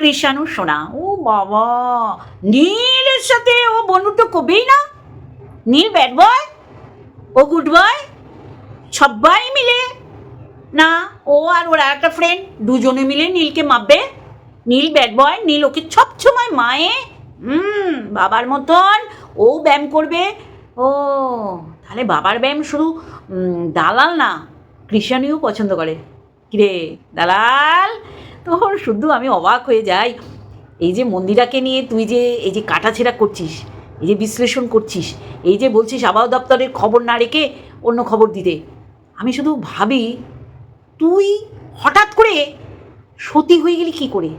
কৃষাণু সোনা। ও বাবা, নীলের সাথে ও বন্ধুত্ব কবেই না? নীল ব্যাড বয় ও গুড বয় সবাই মিলে? না, ও আর ওর একটা ফ্রেন্ড দুজনে মিলে নীলকে মাপবে। নীল ব্যাড বয় নীল ওকে সবসময় মায়ে। হুম, বাবার মতন ও ব্যায়াম করবে। ও, তাহলে বাবার ব্যায়াম শুধু দালাল না, কৃষাণীও পছন্দ করে। কিরে, দালাল? তোর শুধু আমি অবাক হয়ে যাই। এই যে মন্দিরাকে নিয়ে তুই যে, এই যে কাটাছেড়া করছিস, এই যে বিশ্লেষণ করছিস, এই যে বলছিস আবহাওয়া দপ্তরের খবর না রেখে অন্য খবর দিতে, আমি শুধু ভাবি, তুই হঠাৎ করে সতী হয়ে গেলি কি করে?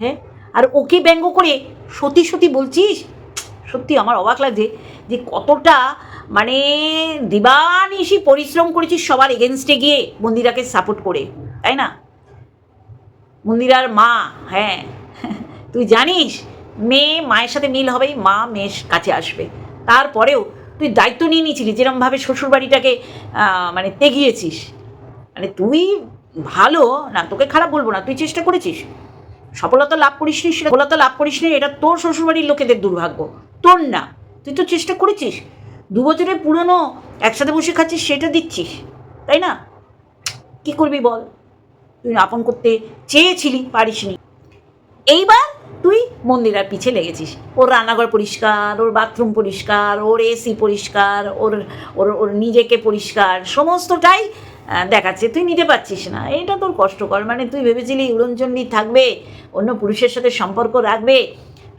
হ্যাঁ? আর ওকে ব্যঙ্গ করে সতী সতী বলছিস? সত্যি আমার অবাক লাগছে যে কতটা মানে দিবানিশি পরিশ্রম করেছিস সবার এগেনস্টে গিয়ে মন্দিরাকে সাপোর্ট করে, তাই না? মন্দিরার মা হ্যাঁ। তুই জানিস, মেয়ে মায়ের সাথে মিল হবেই, মা মেয়ের কাছে আসবে। তারপরেও তুই দায়িত্ব নিয়ে নিয়েছিলি যেরমভাবে শ্বশুরবাড়িটাকে মানে তেগিয়েছিস। মানে তুই ভালো, না তোকে খারাপ বলব না, তুই চেষ্টা করেছিস। সফলতা লাভ করিসনি সেটা সফলতা লাভ করিসনি এটা তোর শ্বশুরবাড়ির লোকেদের দুর্ভাগ্য। তোর না। তুই তো চেষ্টা করেছিস। দু বছরের পুরনো একসাথে বসে খাচ্ছিস, সেটা দিচ্ছিস। তাই না? কি করবি বল? তুই আপন করতে চেয়েছিলি পারিসনি। এইবার তুই মন্দিরার পিছে লেগেছিস। ওর রান্নাঘর পরিষ্কার, ওর বাথরুম পরিষ্কার, ওর এসি পরিষ্কার, ওর ওর ওর নিজেকে পরিষ্কার, সমস্তটাই দেখাচ্ছে। তুই নিতে পারছিস না। এটা তোর কষ্টকর। মানে তুই ভেবেছিলি উড়নচণ্ডী থাকবে, অন্য পুরুষের সাথে সম্পর্ক রাখবে,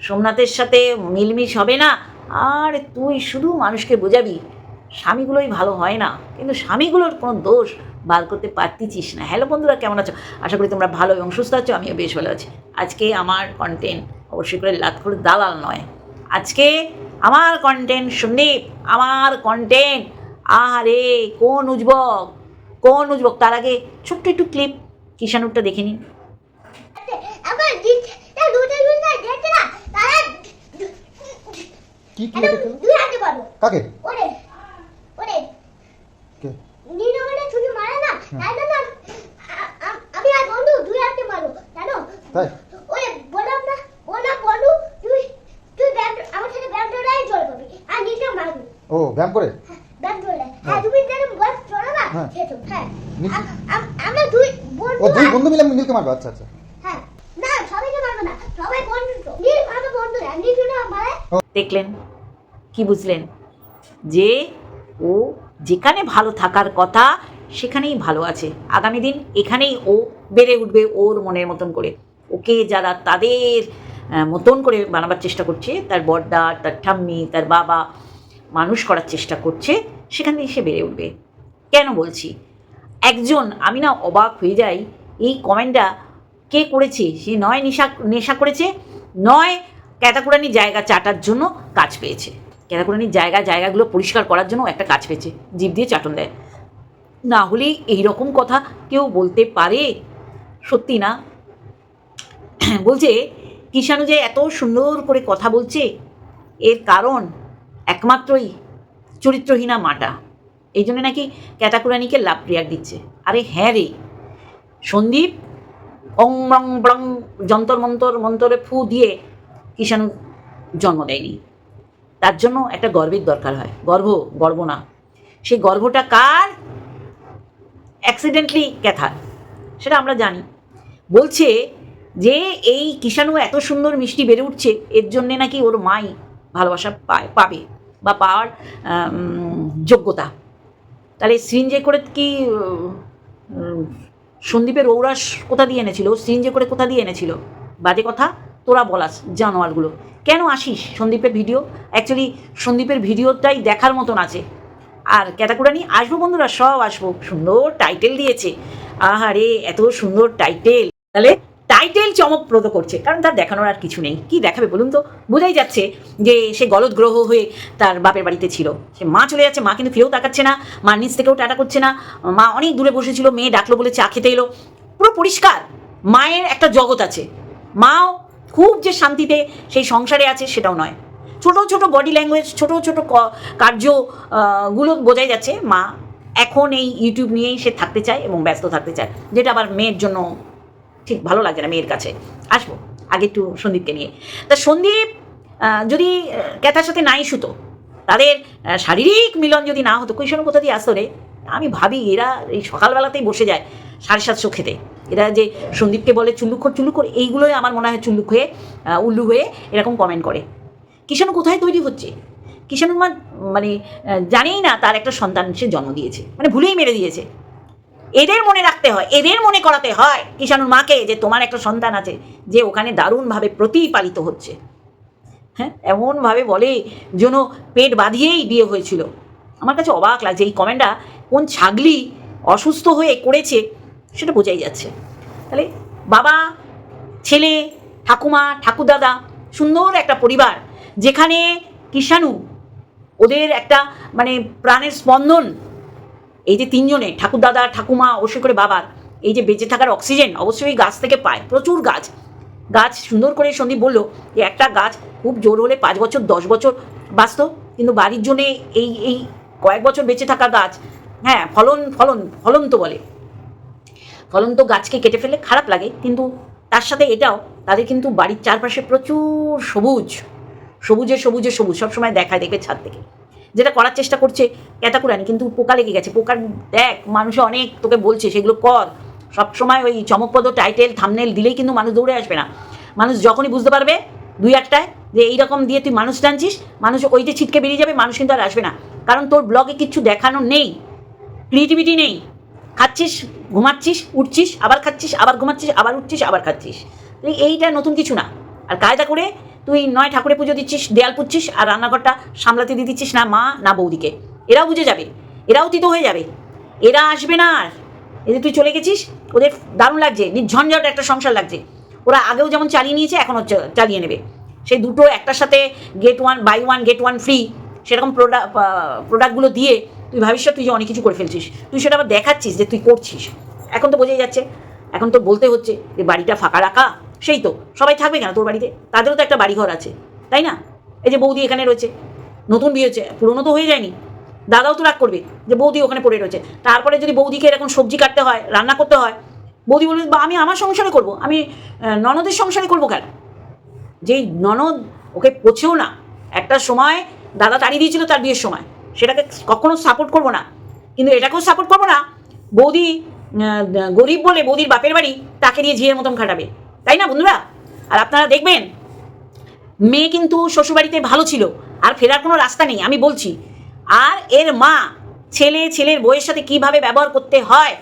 সোমনাথের সাথে মিলমিশ হবে না। আর তুই শুধু মানুষকে বোঝাবি স্বামীগুলোই ভালো হয় না কিন্তু স্বামীগুলোর কোনো দোষ বার করতে পারতিছিস না। হ্যালো বন্ধুরা কেমন আছো? আশা করি তোমরা ভালো এবং সুস্থ আছো আমিও বেশ ভালো আছি। আজকে আমার কন্টেন্ট অবশ্যই করে লাত করে দালাল নয়। আজকে আমার কন্টেন্ট সন্দীপ আমার কন্টেন্ট আহারে কোন উজবক কোন উজবক? তার আগে ছোট্ট একটু ক্লিপ কিষানুরটা দেখে নিন। কি কি কাকে? ওরে। কে নীল মানে ছুটি মারে না তাই আ- আমি আর বন্ধু দুই হাতে মারবো জানো? তাই? ওরে বললাম না বললাম বন্ধু তুই তুই ব্যাট আমার সাথে ব্যাট ধরাই জল পাবি আর নীলটা মারবি। ও ব্যায়াম করে? ব্যাট হ্যাঁ হ্যাঁ। তুমি যেন বল চলো না হ্যাঁ। হ্যাঁ। আমরা দুই বন্ধু ও দুই বন্ধু মিলে নীলকে মারবে আচ্ছা আচ্ছা। হ্যাঁ। না সবাইকে মারবো না সবাই বন্ধু তো। নীল মারবে বন্ধু না নীল মারে দেখলেন কি বুঝলেন? যে ও যেখানে ভালো থাকার কথা, সেখানেই ভালো আছে। আগামী দিন এখানেই ও বেড়ে উঠবে ওর মনের মতন করে। ওকে যারা তাদের মতন করে বানাবার চেষ্টা করছে, তার বড়দা তার ঠাম্মি, তার বাবা, মানুষ করার চেষ্টা করছে, সেখান থেকে সে বেড়ে উঠবে। কেন বলছি? একজন, আমি না অবাক হয়ে যাই, এই কমেন্টটা কে করেছে? সে নয় নেশা নেশা করেছে, নয় ক্যাতাকুরানির জায়গা চাটার জন্য কাজ পেয়েছে। ক্যাতাকুরানির জায়গা, জায়গাগুলো পরিষ্কার করার জন্য একটা কাজ পেয়েছে জিভ দিয়ে চাটন দেয়। না হলে এই রকম কথা কেউ বলতে পারে? সত্যি না। বলছে, কিষাণু যে এত সুন্দর করে কথা বলছে, এর কারণ একমাত্রই চরিত্রহীনা মাটা। এই জন্য নাকি ক্যাটাকুরানিকে লাভ প্রিয়ার দিচ্ছে। আরে হ্যাঁ রে। সন্দীপ, অং বং ব্রং, যন্তর মন্তর মন্তরে ফু দিয়ে কিষাণু জন্ম দেয়নি। তার জন্য একটা গর্বের দরকার হয়। গর্ব গর্ব না। সেই গর্বটা কার? অ্যাক্সিডেন্টলি ক্যাথার। সেটা আমরা জানি। বলছে যে, এই কিষাণু এত সুন্দর মিষ্টি বেড়ে উঠছে, এর জন্যে নাকি ওর মাই ভালোবাসা পায়, পাবে বা পাওয়ার যোগ্যতা। তাহলে সিরিঞ্জে করে কি সন্দীপের ঔরাস কোথা দিয়ে এনেছিল? সিরিঞ্জে করে কোথা দিয়ে এনেছিল? বাজে কথা? তোরা বলাস জানোয়ারগুলো। কেন আসিস সন্দীপের ভিডিও? অ্যাকচুয়ালি সন্দীপের ভিডিওটাই দেখার মতন আছে। আর ক্যাটাকুরানি, আসব বন্ধুরা, সব আসব। সুন্দর টাইটেল দিয়েছে। আহারে, এত সুন্দর টাইটেল তাহলে টাইটেল চমকপ্রদ করছে, কারণ তার দেখানোর আর কিছু নেই। কি দেখাবে বলুন তো? বোঝাই যাচ্ছে যে সে গলদ গ্রহ হয়ে তার বাপের বাড়িতে ছিল। সে মা চলে যাচ্ছে, মা কিন্তু ফিরেও তাকাচ্ছে না, মা নিচ থেকেও টাটা করছে না, মা অনেক দূরে বসেছিল, মেয়ে ডাকলো বলে চা খেতে এলো। পুরো পরিষ্কার, মায়ের একটা জগৎ আছে। মাও খুব যে শান্তিতে সেই সংসারে আছে সেটাও নয়। ছোট ছোট বডি ল্যাঙ্গুয়েজ ছোট ছোট ক- কার্যগুলো বোঝাই যাচ্ছে। মা এখন এই ইউটিউব নিয়েই সে থাকতে চায় এবং ব্যস্ত থাকতে চায়। যেটা আবার মেয়ের জন্য ঠিক ভালো লাগে না মেয়ের কাছে। আসব, আগে একটু সন্দীপকে নিয়ে। তা সন্দীপ যদি ক্যাথার সাথে নাই শুতো তাদের শারীরিক মিলন যদি না হতো কৈশোর কোথা দিয়ে আসতো রে? আমি ভাবি এরা এই সকালবেলাতেই বসে যায় সাড়ে সাতশো খেতে। এরা যে সন্দীপকে বলে চুল্লুখোর চুল্লুখোর এইগুলোই আমার মনে হয় চুল্লুক হয়ে উল্লু হয়ে এরকম কমেন্ট করে। কিষাণু কোথায় তৈরি হচ্ছে? কিষাণুর মা মানে জানেই না তার একটা সন্তান সে জন্ম দিয়েছে মানে ভুলেই মেরে দিয়েছে। এদের মনে রাখতে হয়, এদের মনে করাতে হয় কিষাণুর মাকে যে তোমার একটা সন্তান আছে যে ওখানে দারুণভাবে প্রতিপালিত হচ্ছে। হ্যাঁ এমনভাবে বলে যেন পেট বাঁধিয়েই বিয়ে হয়েছিল। আমার কাছে অবাক লাগছে, এই কমেন্টটা কোন ছাগলি অসুস্থ হয়ে করেছে সেটা বোঝাই যাচ্ছে। তাহলে বাবা, ছেলে, ঠাকুমা, ঠাকুরদাদা, সুন্দর একটা পরিবার, যেখানে কিষাণু ওদের একটা মানে প্রাণের স্পন্দন, এই যে তিনজনে, ঠাকুরদাদা, ঠাকুমা, অবশ্যই করে বাবার এই যে বেঁচে থাকার অক্সিজেন অবশ্যই গাছ থেকে পায়, প্রচুর গাছ। গাছ সুন্দর করে সন্দীপ বলল যে একটা গাছ খুব জোর হলে পাঁচ বছর, দশ বছর বাঁচত, কিন্তু বাড়ির জন্যে এই এই কয়েক বছর বেঁচে থাকা গাছ হ্যাঁ ফলন ফলন ফলন তো বলে। ফলন্ত গাছকে কেটে ফেলে খারাপ লাগে, কিন্তু তার সাথে এটাও, তাদের কিন্তু বাড়ির চারপাশে প্রচুর সবুজ, সবুজে সবুজে, সবুজ সবসময় দেখায় দেখবে ছাদ থেকে। যেটা করার চেষ্টা করছে ক্যাতাকুরানি কিন্তু পোকা লেগে গেছে। পোকার, দেখ, মানুষে অনেক তোকে বলছে, সেগুলো কর। সবসময় ওই চমকপদ টাইটেল, থামনেল দিলেই কিন্তু মানুষ দৌড়ে আসবে না। মানুষ যখনই বুঝতে পারবে দুই একটায় যে এইরকম দিয়ে তুই মানুষ টানছিস, মানুষ ওই যে ছিটকে বেরিয়ে যাবে, মানুষ কিন্তু আর আসবে না। কারণ তোর ব্লগে কিচ্ছু দেখানো নেই। ক্রিয়েটিভিটি নেই। খাচ্ছিস, ঘুমাচ্ছিস, উঠছিস, আবার খাচ্ছিস, আবার ঘুমাচ্ছিস, আবার উঠছিস, আবার খাচ্ছিস। তো এইটা নতুন কিছু না। আর কায়দা করে তুই নয় ঠাকুরে পুজো দিচ্ছিস, দেয়াল পুচ্ছিস আর রান্নাঘরটা সামলাতে দিয়ে দিচ্ছিস না মা, না বৌদিকে। এরাও বুঝে যাবে, এরাও তিত হয়ে যাবে। এরা আসবে না আর। যে তুই চলে গেছিস, ওদের দারুণ লাগছে, নির্ঝঞ্ঝাট একটা সংসার লাগছে। ওরা আগেও যেমন চালিয়ে নিয়েছে এখনও চালিয়ে নেবে। সেই দুটো একটার সাথে get one buy one get one free সেরকম প্রোডাক্ট প্রোডাক্টগুলো দিয়ে তুই ভাবিস তুই যে অনেক কিছু করে ফেলছিস। তুই সেটা আবার দেখাচ্ছিস যে তুই করছিস। এখন তো বোঝাই যাচ্ছে। এখন তো বলতে হচ্ছে যে বাড়িটা ফাঁকা রাখা, সেই তো। সবাই থাকবে কেন তোর বাড়িতে? তাদেরও তো একটা বাড়িঘর আছে, তাই না? এই যে বৌদি এখানে রয়েছে, নতুন বিয়ে হচ্ছে, পুরনো তো হয়ে যায়নি। দাদাও তো রাগ করবে যে বৌদি ওখানে পড়ে রয়েছে। তারপরে যদি বৌদিকে এরকম সবজি কাটতে হয়, রান্না করতে হয়, বৌদি বলবে, বা, আমি আমার সংসারে করব। আমি ননদের সংসারে করব কেন? যেই ননদ ওকে পোছেও না। একটা সময় দাদা তাড়িয়ে দিয়েছিল তার বিয়ের সময়। সেটাকে কখনো সাপোর্ট করব না। কিন্তু এটাকেও সাপোর্ট করব না, বৌদি গরিব বলে বৌদির বাপের বাড়ি তাকে নিয়ে ঝিয়ের মতন খাটাবে। তাই না বন্ধুরা? আর আপনারা দেখবেন, মেয়ে কিন্তু শ্বশুরবাড়িতে ভালো ছিল, আর ফেরার কোনো রাস্তা নেই, আমি বলছি। আর এর মা, ছেলে, ছেলের বউয়ের সাথে কীভাবে ব্যবহার করতে হয়,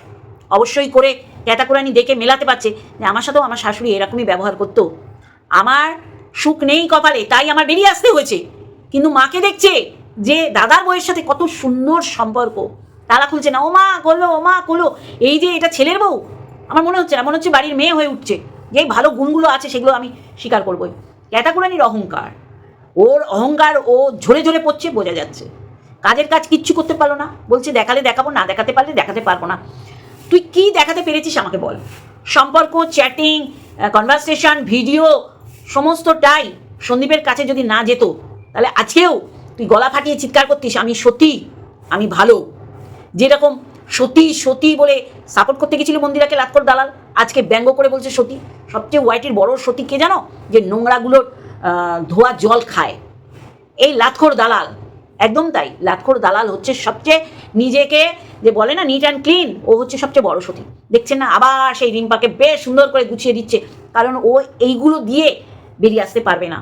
অবশ্যই করে ক্যাতাকুরানি দেখে মেলাতে পারছে। যে আমার সাথেও আমার শাশুড়ি এরকমই ব্যবহার করতো। আমার সুখ নেই কপালে, তাই আমার বেরিয়ে আসতে হয়েছে। কিন্তু মাকে দেখছে যে দাদার বউয়ের সাথে কত সুন্দর সম্পর্ক। তারা খুলছে না ও মা করল ও মা করল। এই যে এটা ছেলের বউ, আমার মনে হচ্ছে না, মনে হচ্ছে বাড়ির মেয়ে হয়ে উঠছে। যে ভালো গুণগুলো আছে সেগুলো আমি স্বীকার করবোই। ক্যাতাকুরানির অহংকার। ওর অহংকার ও ঝরে ঝরে পড়ছে, বোঝা যাচ্ছে। কাজের কাজ কিচ্ছু করতে পারল না, বলছে দেখালে দেখাবো, না দেখাতে পারলে দেখাতে পারব না। তুই কি দেখাতে পেরেছিস আমাকে বল? সম্পর্ক চ্যাটিং কনভারসেশন ভিডিও সমস্তটাই সন্দীপের কাছে যদি না যেত, তাহলে আজকেও তুই গলা ফাটিয়ে চিৎকার করতিস, আমি সতী, আমি ভালো। যেরকম সতী সতী বলে সাপোর্ট করতে গেছিল মন্দিরাকে লাতকর দালাল, আজকে ব্যঙ্গ করে বলছে সতী। সবচেয়ে ওয়াইটির বড় সতী কে জানো? যে নোংরাগুলোর ধোয়া জল খায়। এই লাতখোর দালাল, একদম তাই। লাতখোর দালাল হচ্ছে সবচেয়ে নিজেকে যে বলে না নিট অ্যান্ড ক্লিন ও হচ্ছে সবচেয়ে বড় সতী। দেখছেন না? আবার সেই রিম্পাকে বেশ সুন্দর করে গুছিয়ে দিচ্ছে। কারণ ও এইগুলো দিয়ে বেরিয়ে আসতে পারবে না।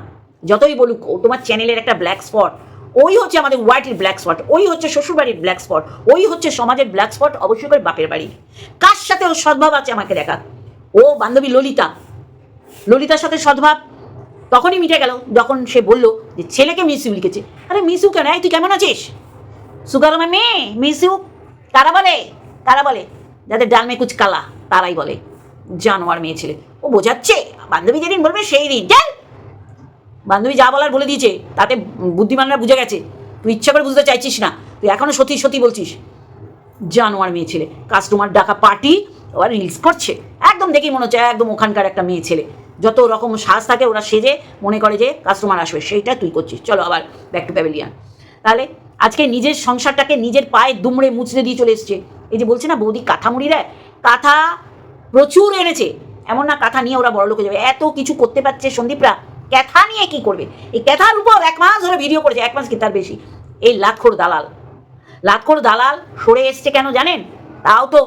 যতই বলুক, ও তোমার চ্যানেলের একটা ব্ল্যাক স্পট ওই হচ্ছে আমাদের হোয়াইটের ব্ল্যাক স্পট ওই হচ্ছে শ্বশুরবাড়ির ব্ল্যাক স্পট ওই হচ্ছে সমাজের ব্ল্যাক স্পট অবশ্যই করে বাপের বাড়ি। কার সাথে ওর সদ্ভাব আছে আমাকে দেখা? ও বান্ধবী ললিতা। ললিতার সাথে সদ্ভাব। তখনই মিটে গেল, যখন সে বলল যে, ছেলেকে মিস ইউ লিখেছে। আরে মিস ইউ কেন তুই কেমন আছিস? সুগার মে মিস। তারা বলে তারা বলে, যাদের ডাল মে কুচ কালা তারাই বলে, জানোয়ার মেয়ে ছেলে। ও বোঝাচ্ছে, বান্ধবী যেদিন বলবে, সেই দিন। চল বান্ধবী যা বলার বলে দিয়েছে, তাতে বুদ্ধিমানরা বুঝে গেছে। তুই ইচ্ছা করে বুঝতে চাইছিস না, তুই এখনও সত্যি সত্যি বলছিস। জানোয়ার মেয়ে ছেলে কাস্টমার ডাকা পার্টি ওরা রিলস করছে। একদম দেখেই মনে হচ্ছে, একদম ওখানকার একটা মেয়ে ছেলে। যত রকম সাজ থাকে, ওরা সেজে মনে করে যে কাস্টমার আসবে, সেইটা তুই করছিস। চলো আবার ব্যাক টু প্যাভিলিয়ান তাহলে আজকে নিজের সংসারটাকে নিজের পায়ে দুমড়ে মুচড়ে দিয়ে চলে এসছে। এই যে বলছে না, বৌদি কাঁথা মুড়ি দেয়? কাঁথা প্রচুর এনেছে। এমন না কাঁথা নিয়ে ওরা বড় লোকে যাবে। এত কিছু করতে পারছে সন্দীপরা। ক্যাথা নিয়ে কি করবে? এই ক্যাথার উপর এক মাস ধরে ভিডিও করেছে, এক মাস কি তার বেশি? এই লাক্ষর দালাল। লাক্ষর দালাল সরে এসছে কেন জানেন? তাও তো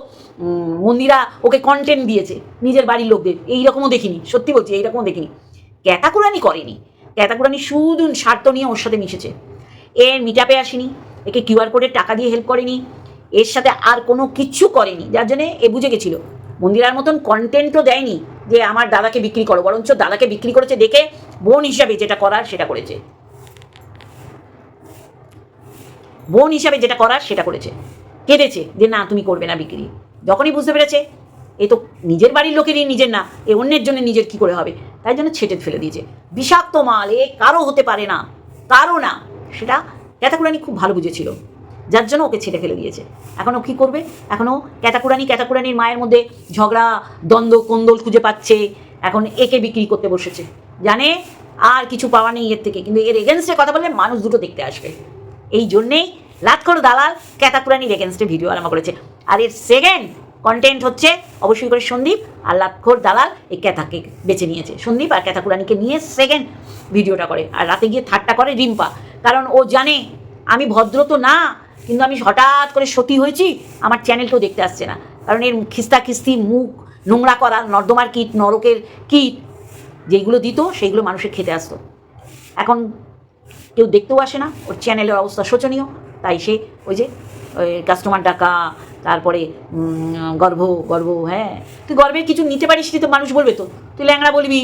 মন্দিরা ওকে কন্টেন্ট দিয়েছে, নিজের বাড়ির লোকদের। এইরকমও দেখিনি, সত্যি বলছি, এইরকমও দেখিনি। ক্যাতাকুরানি করেনি। ক্যাতাকুরানি শুধু স্বার্থ নিয়ে ওর সাথে মিশেছে। এর মিটাপে আসেনি, একে কিউআর কোডের টাকা দিয়ে হেল্প করেনি, এর সাথে আর কোনো কিচ্ছু করেনি, যার জন্যে এ বুঝে গেছিল। মন্দিরার মতন কন্টেন্টও দেয়নি যে আমার দাদাকে বিক্রি করো, বরঞ্চ দাদাকে বিক্রি করেছে দেখে বোন হিসাবে যেটা করার সেটা করেছে। বোন হিসাবে যেটা করার সেটা করেছে। কেঁদেছে যে না, তুমি করবে না বিক্রি। যখনই বুঝতে পেরেছে, এ তো নিজের বাড়ির লোকেরই নিজের না, এ অন্যের জন্য নিজের কি করে হবে? তাই জন্য ছেটে ফেলে দিয়েছে। বিষাক্ত মাল, এ কারও হতে পারে না, কারও না। সেটা ক্যাতাকুরানি খুব ভালো বুঝেছিল। যার জন্য ওকে ছেড়ে ফেলে দিয়েছে। এখনও কী করবে? এখনও ক্যাতাকুরানি ক্যাতাকুরানির মায়ের মধ্যে ঝগড়া, দ্বন্দ্ব, কোন্দল খুঁজে পাচ্ছে। এখন একে বিক্রি করতে বসেছে। জানে? আর কিছু পাওয়া নেই এর থেকে। কিন্তু এর এগেনস্টে কথা বললে মানুষ দুটো দেখতে আসবে। এই জন্যেই লাতখর দালাল ক্যাতাকুরানির এগেনস্টে ভিডিও আরম্ভ করেছে। আর এর সেকেন্ড কন্টেন্ট হচ্ছে অবশ্যই করে সন্দীপ আর লাতখোর দালাল এই ক্যাথাকে বেছে নিয়েছে। সন্দীপ আর ক্যাথাকুরানিকে নিয়ে সেকেন্ড ভিডিওটা করে। আর রাতে গিয়ে থার্ডটা করে রিম্পা। কারণ ও জানে, আমি ভদ্র তো না কিন্তু আমি হঠাৎ করে সতী হয়েছি, আমার চ্যানেলকেও দেখতে আসছে না। কারণ এর খিস্তা খিস্তি, মুখ, নোংরা করা, নর্দমার কীট, নরকের কীট, যেইগুলো দিত, সেইগুলো মানুষের খেতে আসতো। এখন কেউ দেখতেও আসে না, ওর চ্যানেলের অবস্থা শোচনীয়। তাই সে ওই যে, ওই কাস্টমার ডাকা, তারপরে গর্ভ গর্ভ হ্যাঁ। তুই গর্বের কিছু নিতে পারিস তো মানুষ বলবে তো। তুই ল্যাংড়া বলবি।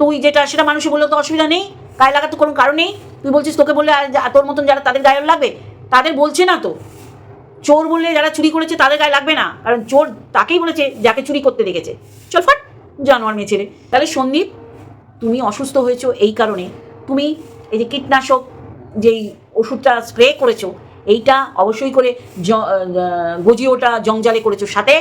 তুই যেটা, সেটা মানুষে বললে তো অসুবিধা নেই। গায়ে লাগাতে কোনো কারণ নেই। তুই বলছিস তোকে বললে তোর মতন যারা তাদের গায়ে লাগবে তাদের বলছে না তো। চোর বললে যারা চুরি করেছে তাদের গায়ে লাগবে না। কারণ চোর তাকেই বলেছে যাকে চুরি করতে দেখেছে। চল ফাট, জানোয়ার মেয়ে ছেলে। তাহলে সন্দীপ, তুমি অসুস্থ হয়েছো এই কারণে। তুমি এই যে কীটনাশক যেই ওষুধটা স্প্রে করেছ, এইটা অবশ্যই করে গজিওটা জঞ্জালে করেছ। সাথে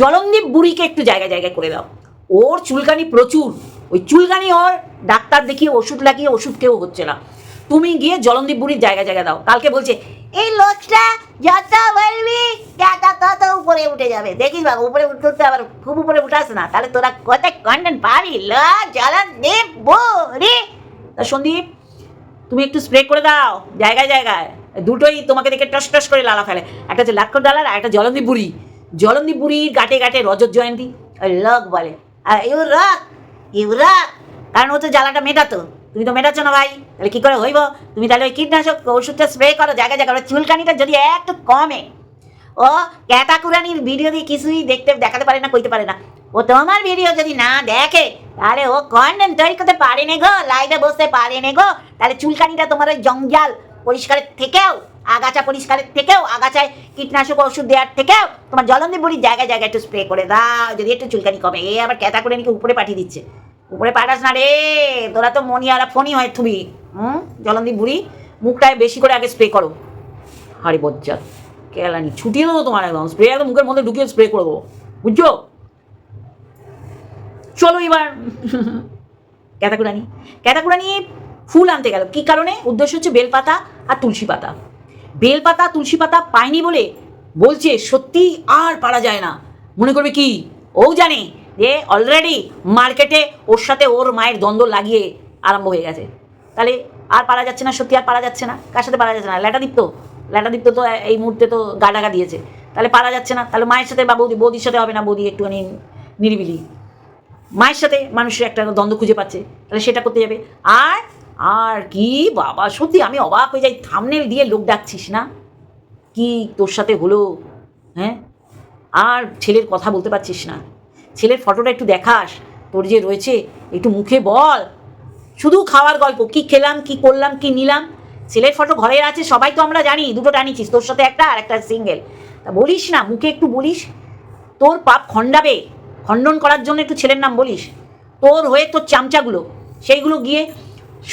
জলন্দীপ বুড়িকে একটু জায়গায় জায়গায় করে দাও। ওর চুলকানি প্রচুর। ওই চুলকানি ওর ডাক্তার দেখিয়ে ওষুধ লাগিয়ে ওষুধ কেউ হচ্ছে না। তুমি গিয়ে জলন্দীপ বুড়ির জায়গায় জায়গায় দাও। কালকে বলছে এই লোকটা যত বলবি তত তত উপরে উঠে যাবে। দেখিস বাবু, উপরে উঠতে উঠতে আবার খুব উপরে উঠাস না। তাহলে তোরা কত কন্টেন্ট পাবি? ল জলন্দীপ বুড়ি। তা সন্দীপ, তুমি একটু স্প্রে করে দাও, জায়গায় জায়গায়। দুটোই তোমাকে দেখে টস টস করে লালা ফেলে। একটা হচ্ছে লাক্ষর ডালার আর একটা জলন্দীপ বুড়ি। জলন্দীপ বুড়ির গাটে গাটে রজত জয়ন্তী। লক বলে। আর ইউ রক ইউ রক কারণ ও তো জ্বালাটা মেটাতো। তুমি তো মেটাচ্ছ না ভাই। তাহলে কী করে হইব? তুমি তাহলে ওই কীটনাশক ওষুধটা স্প্রে করো, জায়গায় জায়গায়। চুলকানিটা যদি একটু কমে, ও ক্যাতাকুরানির ভিডিও দিয়ে কিছুই দেখতে, দেখাতে পারে না, কইতে পারে না। ও তোমার ভিডিও যদি না দেখে, তাহলে ও কন্টেন্ট তৈরি করতে পারে নে গো লাইভে বসতে পারে নে গো। তাহলে চুলকানিটা তোমার ওই জঞ্জাল পরিষ্কারের থেকেও, আগাছা পরিষ্কারের থেকেও, আগাছায় কীটনাশক ওষুধ দেওয়ার থেকেও তোমার জলন্দি বুড়ির জায়গায় জায়গায় একটু স্প্রে করে দাও। যদি একটু চুলকানি কমে, এ আবার ক্যাতাকুরানিকে উপরে পাঠিয়ে দিচ্ছে। উপরে পাঠাস না রে। তোরা তো মনিয়ারা ফোনই হয় থুবি হুম? জলন্দি বুড়ি, মুখটায় বেশি করে আগে স্প্রে করো। হাড়ি বজ্জাত। কেলানি ছুটিয়ে দেবো তোমার একদম। স্প্রে একদম মুখের মধ্যে ঢুকিয়ে স্প্রে করে দেবো। বুঝছ? চলো এবার। ক্যাতাকুরানি। ক্যাতাকুরানি ফুল আনতে গেল। কি কারণে? উদ্দেশ্য হচ্ছে বেলপাতা আর তুলসী পাতা। বেলপাতা, তুলসী পাতা পায়নি বলে বলছে সত্যি আর পারা যায় না। মনে করবে কি? ও জানে। যে অলরেডি মার্কেটে ওর সাথে ওর মায়ের দ্বন্দ্ব লাগিয়ে আরম্ভ হয়ে গেছে। তাহলে আর পারা যাচ্ছে না, সত্যি আর পারা যাচ্ছে না? কার সাথে পারা যাচ্ছে না? ল্যাটাদীপ্ত। ল্যাটাদীপ্ত তো এই মুহূর্তে তো গা ডাকা দিয়েছে। তাহলে পারা যাচ্ছে না? তাহলে মায়ের সাথে বা বৌদি, বৌদির সাথে হবে না? বৌদি একটুখানি নিরিবিলি। মায়ের সাথে মানুষের একটা দ্বন্দ্ব খুঁজে পাচ্ছে। তাহলে সেটা করতে যাবে। আর আর কি বাবা, সত্যি আমি অবাক হয়ে যাই। থামনেল দিয়ে লোক ডাকছিস না? কি তোর সাথে হলো? হ্যাঁ? আর ছেলের কথা বলতে পারছিস না? ছেলের ফটোটা একটু দেখাস। তোর যে রয়েছে, একটু মুখে বল। শুধু খাওয়ার গল্প, কি খেলাম, কি করলাম, কি নিলাম। ছেলের ফটো ঘরে আছে, সবাই তো আমরা জানি, দুটো টানিছিস, তোর সাথে একটা আর একটা সিঙ্গেল তা বলিস না, মুখে একটু বলিস। তোর পাপ খণ্ডাবে। খণ্ডন করার জন্য একটু ছেলের নাম বলিস। তোর হয়ে তোর চামচাগুলো, সেইগুলো গিয়ে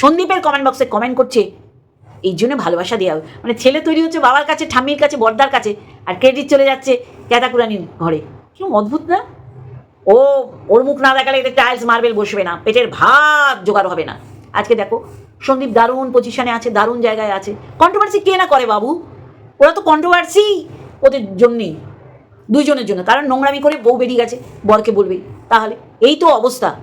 সন্দীপের কমেন্ট বক্সে কমেন্ট করছে, এই জন্য ভালোবাসা দেওয়া হবে মানে ছেলে তৈরি হচ্ছে বাবার কাছে, ঠাম্মির কাছে, বর্দার কাছে, আর ক্রেডিট চলে যাচ্ছে ক্যাতাকুরানির ঘরে। কীরকম অদ্ভুত না? ও, ওর মুখ না দেখালে এতে টাইলস মার্বেল বসবে না। পেটের ভাত জোগাড় হবে না। আজকে দেখো, সন্দীপ দারুণ পজিশনে আছে, দারুণ জায়গায় আছে। কন্ট্রোভার্সি কে না করে বাবু? ওরা তো কন্ট্রোভার্সি ওদের জন্যেই, দুইজনের জন্য। কারণ নোংরামি করে বউ বেরিয়ে গেছে, বরকে বলবে। তাহলে এই তো অবস্থা।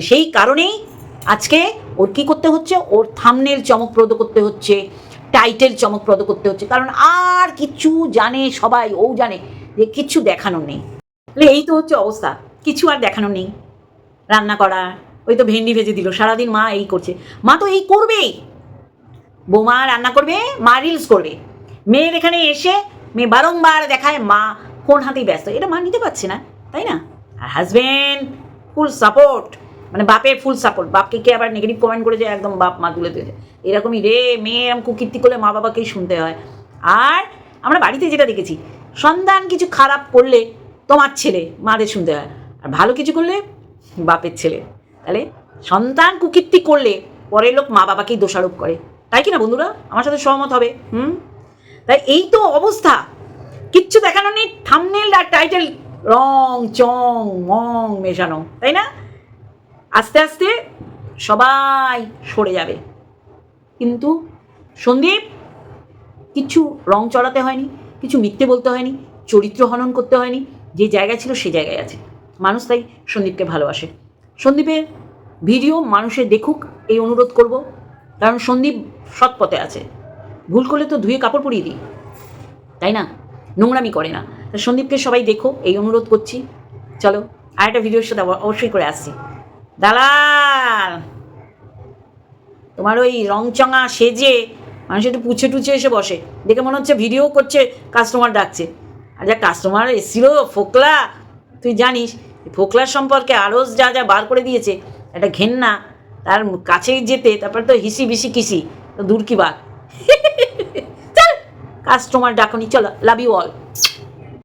সেই কারণেই আজকে ওর কী করতে হচ্ছে? ওর থামনেল চমকপ্রদ করতে হচ্ছে টাইটেল চমকপ্রদ করতে হচ্ছে। কারণ আর কিছু জানে সবাই, ও জানে যে কিচ্ছু দেখানোর নেই। এই তো হচ্ছে অবস্থা। কিছু আর দেখানো নেই। রান্না করা, ওই তো ভেন্ডি ভেজে দিল, সারাদিন মা এই করছে। মা তো এই করবেই। বৌমা রান্না করবে, মা রিলস করবে। মেয়ের এখানে এসে মেয়ে বারংবার দেখায় মা ফোন হাতেই ব্যস্ত। এটা মা নিতে পারছে না, তাই না? আর হাজবেন্ড ফুল সাপোর্ট মানে বাপের ফুল সাপোর্ট বাপকে কে আবার নেগেটিভ কমেন্ট করে যে একদম বাপ মা তুলে দিয়েছে। এরকমই রে, মেয়ে এরকম কুকীর্তি করলে মা বাবাকেই শুনতে হয়। আর আমরা বাড়িতে যেটা দেখেছি, সন্তান কিছু খারাপ করলে তোমার ছেলে মাদের শুনতে হয়। আর ভালো কিছু করলে বাপের ছেলে। তাহলে সন্তান কুকীর্তি করলে পরের লোক মা বাবাকেই দোষারোপ করে। তাই কি না বন্ধুরা? আমার সাথে সহমত হবে। হুম? তাই এই তো অবস্থা। কিচ্ছু দেখানো নেই। থামনেল আর টাইটেল রং, চং, মং মেশানো। তাই না? আস্তে আস্তে সবাই সরে যাবে। কিন্তু সন্দীপ, কিছু রং চড়াতে হয়নি, কিছু মিথ্যে বলতে হয়নি, চরিত্র হনন করতে হয়নি, যে জায়গা ছিল সে জায়গায় আছে। মানুষ তাই সন্দীপকে ভালোবাসে। সন্দীপের ভিডিও মানুষে দেখুক, এই অনুরোধ করব। কারণ সন্দীপ সৎ পথে আছে। ভুল করলে তো ধুয়ে কাপড় পরিয়ে দিই। তাই না? নোংরামি করে না। সন্দীপকে সবাই দেখো, এই অনুরোধ করছি। চলো আর একটা ভিডিওর সাথে অব- অবশ্যই করে আসছি। দালাল! তোমার ওই রংচঙা সেজে মানুষ একটু পুছে টুছে এসে বসে। দেখে মনে হচ্ছে ভিডিও করছে কাস্টমার ডাকছে। আর যা কাস্টমার এসেছিল, ফোকলা। তুই জানিস ফোকলার সম্পর্কে আরও যা যা বার করে দিয়েছে, একটা ঘেন্না, তার কাছে যেতে, তারপর তো হিসি বিসি কিসি, তো দূর কি বার? কাস্টমার ডাকনি, চলো লাভ ইউ অল